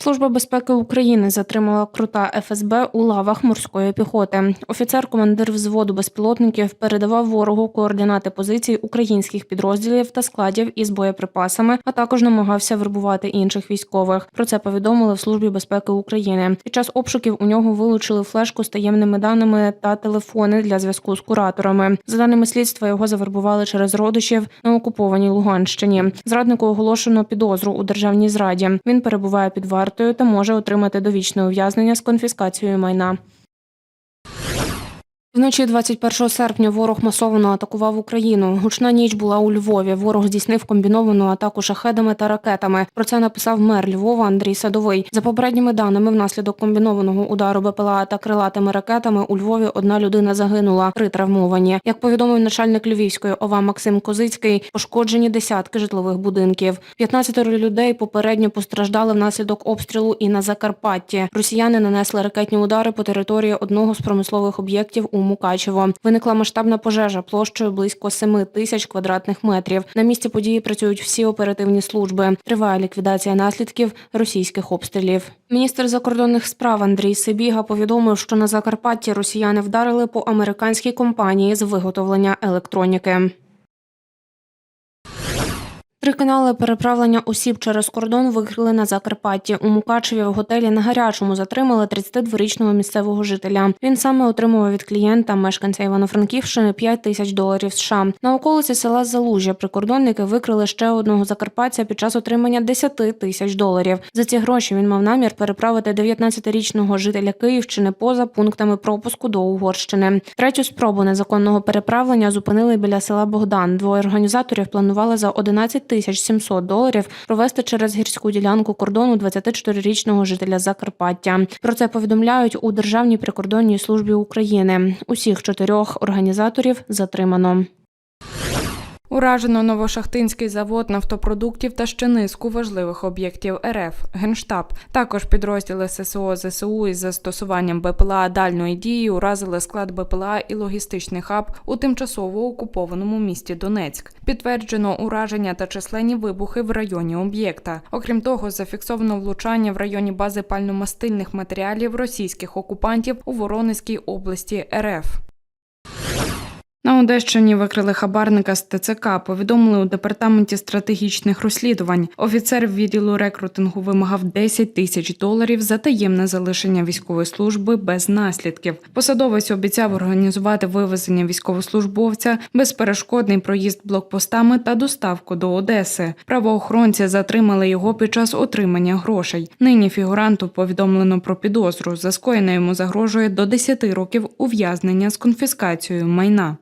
Служба безпеки України затримала крута ФСБ у лавах морської піхоти. Офіцер-командир взводу безпілотників передавав ворогу координати позицій українських підрозділів та складів із боєприпасами, а також намагався вербувати інших військових. Про це повідомили в службі безпеки України. Під час обшуків у нього вилучили флешку з таємними даними та телефони для зв'язку з кураторами. За даними слідства, його завербували через родичів на окупованій Луганщині. Зраднику оголошено підозру у державній зраді. Він перебуває під вартою та може отримати довічне ув'язнення з конфіскацією майна. Вночі 21 серпня ворог масово атакував Україну. Гучна ніч була у Львові. Ворог здійснив комбіновану атаку шахедами та ракетами. Про це написав мер Львова Андрій Садовий. За попередніми даними, внаслідок комбінованого удару БПЛА та крилатими ракетами у Львові одна людина загинула, три травмовані. Як повідомив начальник Львівської ОВА Максим Козицький, пошкоджені десятки житлових будинків. 15 людей попередньо постраждали внаслідок обстрілу і на Закарпатті. Росіяни нанесли ракетні удари по території одного з промислових об'єктів у Мукачево. Виникла масштабна пожежа площею близько 7 тисяч квадратних метрів. На місці події працюють всі оперативні служби. Триває ліквідація наслідків російських обстрілів. Міністр закордонних справ Андрій Сибіга повідомив, що на Закарпатті росіяни вдарили по американській компанії з виготовлення електроніки. Три канали переправлення осіб через кордон викрили на Закарпатті. У Мукачеві в готелі на гарячому затримали 32-річного місцевого жителя. Він саме отримував від клієнта, мешканця Івано-Франківщини, 5 тисяч доларів США. На околиці села Залужжя прикордонники викрили ще одного закарпатця під час отримання 10 тисяч доларів. За ці гроші він мав намір переправити 19-річного жителя Київщини поза пунктами пропуску до Угорщини. Третю спробу незаконного переправлення зупинили біля села Богдан. Двоє організаторів планували за 11 тисяч 700 доларів провести через гірську ділянку кордону 24-річного жителя Закарпаття. Про це повідомляють у Державній прикордонній службі України. Усіх чотирьох організаторів затримано. Уражено Новошахтинський завод нафтопродуктів та ще низку важливих об'єктів РФ Генштаб. Також підрозділи ССО ЗСУ із застосуванням БПЛА дальної дії уразили склад БПЛА і логістичний хаб у тимчасово окупованому місті Донецьк. Підтверджено ураження та численні вибухи в районі об'єкта. Окрім того, зафіксовано влучання в районі бази пальномастильних матеріалів російських окупантів у Воронезькій області РФ. На Одещині викрили хабарника з ТЦК. Повідомили у департаменті стратегічних розслідувань. Офіцер відділу рекрутингу вимагав 10 тисяч доларів за таємне залишення військової служби без наслідків. Посадовець обіцяв організувати вивезення військовослужбовця, безперешкодний проїзд блокпостами та доставку до Одеси. Правоохоронці затримали його під час отримання грошей. Нині фігуранту повідомлено про підозру. За скоєне йому загрожує до 10 років ув'язнення з конфіскацією майна.